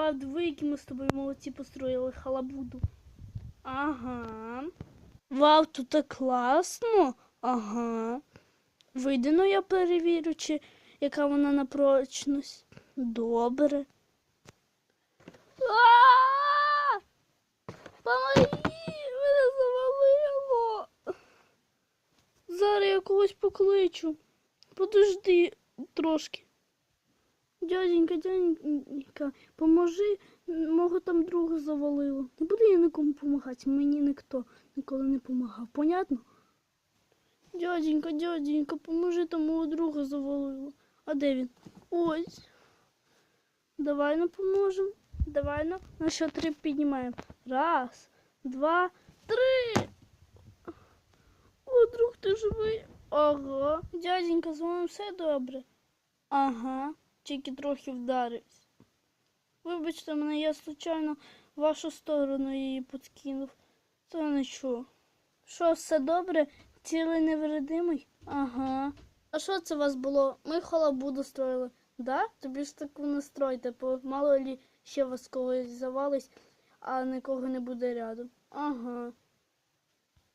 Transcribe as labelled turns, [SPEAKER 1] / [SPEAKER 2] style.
[SPEAKER 1] Вау, диви, які ми з тобою молодці построїли халабуду. Ага. Вау, тут так класно. Ага. Вийде, ну я перевірю, чи яка вона на прочність. Добре. Мене завалило. Зараз я когось покличу. Подожди трошки. Дяденька, дяденька, поможи, мого там друга завалило. Не буду я нікому допомагати, мені ніхто ніколи не допомагав. Понятно? Дяденька, дяденька, поможи там мого друга завалило. А де він? Ось. Давай нам поможемо. Давай нам. На що три піднімаємо. Раз, два, три. О, друг, ти живий. Ага. Дяденька, з вами все добре. Ага, тільки трохи вдарився. Вибачте мене, я случайно в вашу сторону її подкинув. Та нічого. Що, все добре? Цілий невредимий? Ага. А що це у вас було? Ми халабуду строїли. Да? Тобі ж таку настройте, бо мало лі ще вас когось завалить, а нікого не буде рядом. Ага.